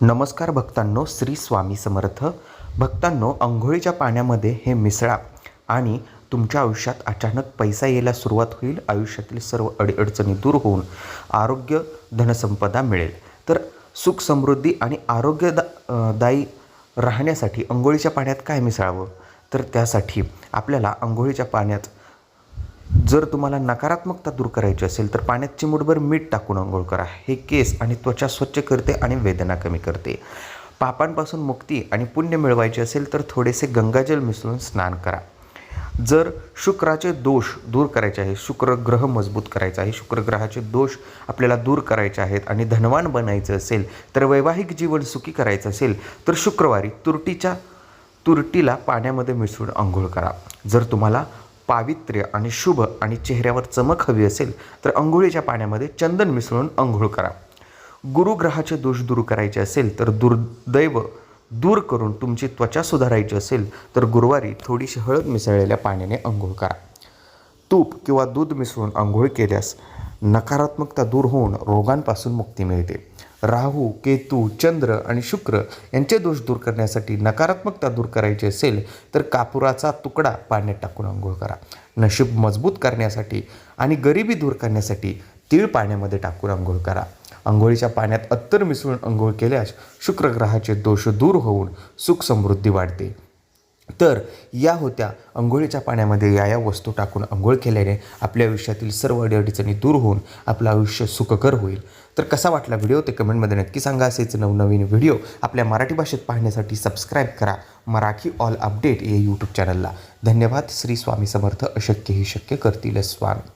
नमस्कार भक्तांनो श्री स्वामी समर्थ. भक्तांनो अंघोळीच्या पाण्यामध्ये हे मिसळा आणि तुमच्या आयुष्यात अचानक पैसा यायला सुरुवात होईल आयुष्यातील सर्व अडीअडचणी दूर होऊन आरोग्य धनसंपदा मिळेल. तर सुख समृद्धी आणि आरोग्य दा दायी राहण्यासाठी अंघोळीच्या पाण्यात काय मिसळावं? तर त्यासाठी आपल्याला अंघोळीच्या पाण्यात जर तुम्हाला नकारात्मकता दूर करायची असेल तर पाण्यात चिमूटभर मीठ टाकून आंघोळ करा. हे केस आणि त्वचा स्वच्छ करते आणि वेदना कमी करते. पापांपासून मुक्ती आणि पुण्य मिळवायचे असेल तर थोडेसे गंगाजल मिसळून स्नान करा. जर शुक्राचे दोष दूर करायचे आहे शुक्र ग्रह मजबूत करायचा आहे शुक्रग्रहाचे दोष आपल्याला दूर करायचे आहेत आणि धनवान बनायचं असेल तर वैवाहिक जीवन सुखी करायचं असेल तर शुक्रवारी तुरटीच्या तुरटीला पाण्यामध्ये मिसळून आंघोळ करा. जर तुम्हाला पावित्र्य आणि शुभ आणि चेहऱ्यावर चमक हवी असेल तर अंघोळीच्या पाण्यामध्ये चंदन मिसळून आंघोळ करा. गुरुग्रहाचे दोष दूर करायचे असेल तर दुर्दैव दूर करून तुमची त्वचा सुधारायची असेल तर गुरुवारी थोडीशी हळद मिसळलेल्या पाण्याने अंघोळ करा. तूप किंवा दूध मिसळून आंघोळ केल्यास नकारात्मकता दूर होऊन रोगांपासून मुक्ती मिळते. राहू केतू चंद्र आणि शुक्र यांचे दोष दूर करण्यासाठी नकारात्मकता दूर करायची असेल तर कापुराचा तुकडा पाण्यात टाकून आंघोळ करा. नशीब मजबूत करण्यासाठी आणि गरिबी दूर करण्यासाठी तीळ पाण्यामध्ये टाकून आंघोळ करा. आंघोळीच्या पाण्यात अत्तर मिसळून आंघोळ केल्यास शुक्र ग्रहाचे दोष दूर होऊन सुख समृद्धी वाढते. तर या होत्या अंघोळीच्या पाण्यामध्ये या या वस्तू टाकून अंघोळ केल्याने आपल्या आयुष्यातील सर्व अडीअडचणी दूर होऊन आपलं आयुष्य सुखकर होईल. तर कसा वाटला व्हिडिओ? ते कमेंटमध्ये नक्की सांगा. असेच नवनवीन व्हिडिओ आपल्या मराठी भाषेत पाहण्यासाठी सबस्क्राईब करा. मराठी ऑल अपडेट या यूट्यूब चॅनलला धन्यवाद. श्री स्वामी समर्थ अशक्य ही शक्य करतील. स्वामी.